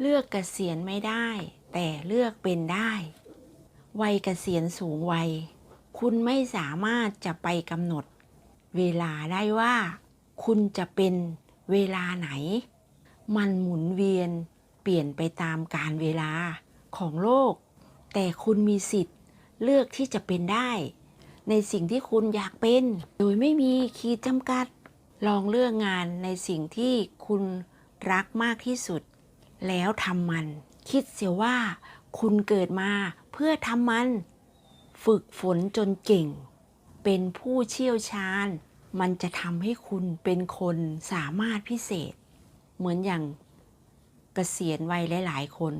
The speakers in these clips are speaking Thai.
เลือกเกษียณไม่ได้ แต่เลือกเป็นได้ วัยเกษียณสูงวัย คุณไม่สามารถจะไปกำหนด เวลาได้ว่า คุณจะเป็นเวลาไหน มันหมุนเวียนเปลี่ยนไปตามกาลเวลาของโลก แต่คุณมีสิทธิ์เลือกที่จะเป็นได้ ในสิ่งที่คุณอยากเป็น โดยไม่มีขีดจำกัด ลองเลือกงานในสิ่งที่คุณรักมากที่สุด แล้วทำมัน คิดเสียว่า คุณเกิดมาเพื่อทำมัน ฝึกฝนจนเก่ง เป็นผู้เชี่ยวชาญ มันจะทำให้คุณเป็นคนสามารถพิเศษ เหมือนอย่างเกษียณวัยหลาย ๆ คน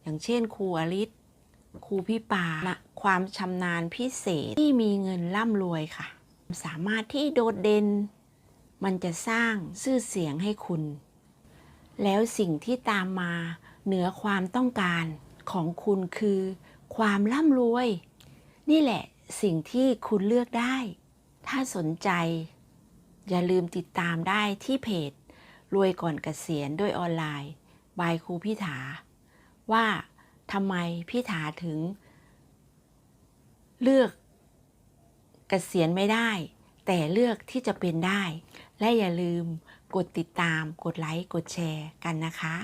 อย่างเช่นครูอลิศครูพี่ปานะความชำนาญพิเศษที่มีเงินร่ำรวยค่ะ สามารถที่โดดเด่น มันจะสร้างชื่อเสียงให้คุณ แล้วสิ่งที่ตามมาเหนือความต้องการของคุณคือ ความร่ำรวย นี่แหละสิ่งที่คุณเลือกได้ ถ้าสนใจ อย่าลืมติดตามได้ที่เพจ รวยก่อนเกษียณด้วยออนไลน์ บายครูพิถา ว่าทำไมพิถาถึง เลือกเกษียณไม่ได้ แต่เลือกที่จะเป็นได้ และอย่าลืม กดติดตาม กดไลค์ กดแชร์กันนะคะ